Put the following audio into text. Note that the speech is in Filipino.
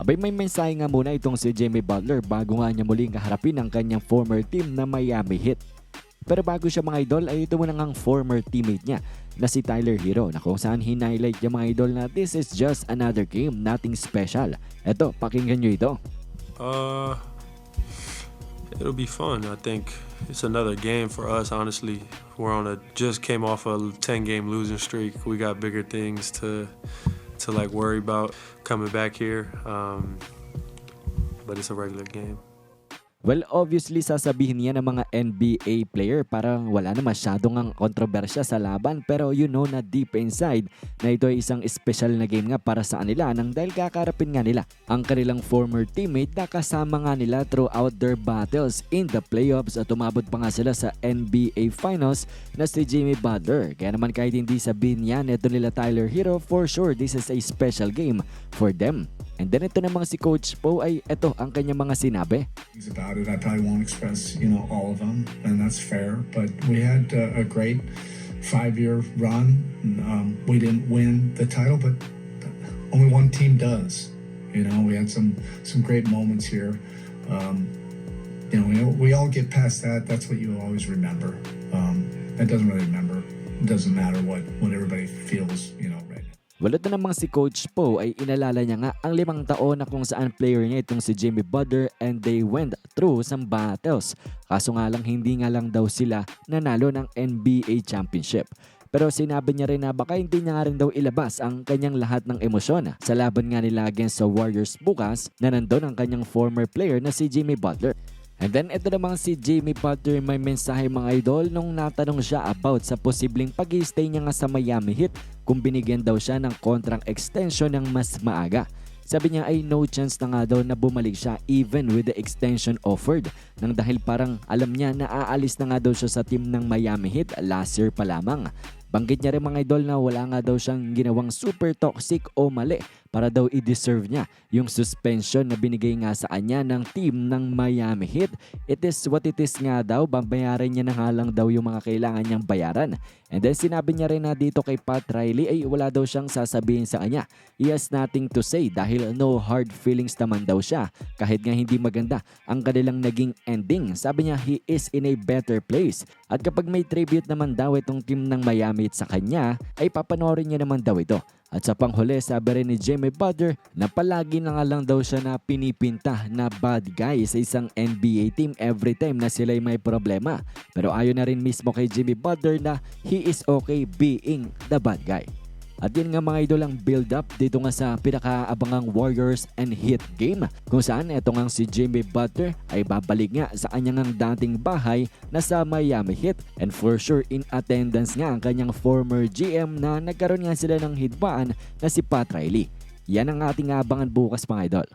Abay may mensahe nga muna itong si Jimmy Butler bago nga niya muling kaharapin ang kanyang former team na Miami Heat. Pero bago siya mga idol ay ito muna ngang former teammate niya na si Tyler Hero na kung saan hinighlight niya mga idol na this is just another game, nothing special. Eto, pakinggan nyo ito. Uh, it'll be fun. I think it's another game for us. Honestly, we're on a just came off a ten game losing streak. We got bigger things to to like worry about coming back here. Um, but it's a regular game. Well, obviously sasabihin niya ng mga NBA player parang wala na masyadong ang kontrobersya sa laban pero you know na deep inside na ito ay isang special na game nga para sa kanila nang dahil kakarapin nga nila ang kanilang former teammate na kasama nga nila throughout their battles in the playoffs at umabot pa nga sila sa NBA Finals na si Jimmy Butler. Kaya naman kahit hindi sabihin niya neto nila Tyler Hero, for sure this is a special game for them. And then ito namang si Coach Poe ay ito ang kanyang mga sinabi. about it. I probably won't express, you know, all of them, and that's fair. But we had uh, a great five-year run. Um, we didn't win the title, but only one team does. You know, we had some some great moments here. Um, you know, we, we all get past that. That's what you always remember. Um, that doesn't really remember. It doesn't matter what what Wala na namang si Coach Poe ay inalala niya nga ang limang taon na kung saan player niya itong si Jimmy Butler and they went through some battles. Kaso nga lang hindi nga lang daw sila nanalo ng NBA Championship. Pero sinabi niya rin na baka hindi niya nga rin daw ilabas ang kanyang lahat ng emosyon sa laban nga nila against sa Warriors bukas na nandun ang kanyang former player na si Jimmy Butler. And then ito namang si Jamie Potter may mensahe mga idol nung natanong siya about sa posibleng pag stay niya nga sa Miami Heat kung binigyan daw siya ng kontrang extension ng mas maaga. Sabi niya ay no chance na nga daw na bumalik siya even with the extension offered nang dahil parang alam niya na aalis na nga daw siya sa team ng Miami Heat last year pa lamang. Banggit niya rin mga idol na wala nga daw siyang ginawang super toxic o mali para daw i-deserve niya yung suspension na binigay nga sa kanya ng team ng Miami Heat. It is what it is nga daw, babayaran niya na nga lang daw yung mga kailangan niyang bayaran. And then sinabi niya rin na dito kay Pat Riley ay wala daw siyang sasabihin sa kanya. He has nothing to say dahil no hard feelings naman daw siya kahit nga hindi maganda ang kanilang naging ending. Sabi niya he is in a better place. At kapag may tribute naman daw itong team ng Miami sa kanya ay papanoorin niya naman daw ito. At sa panghuli, sabi rin ni Jimmy Butler na palagi na nga lang daw siya na pinipinta na bad guy sa isang NBA team every time na sila'y may problema. Pero ayon na rin mismo kay Jimmy Butler na he is okay being the bad guy. At yun nga mga idol ang build up dito nga sa pinakaabangang Warriors and Heat game kung saan eto nga si Jimmy Butler ay babalik nga sa kanyang dating bahay na sa Miami Heat and for sure in attendance nga ang kanyang former GM na nagkaroon nga sila ng hidwaan na si Pat Riley. Yan ang ating abangan bukas mga idol.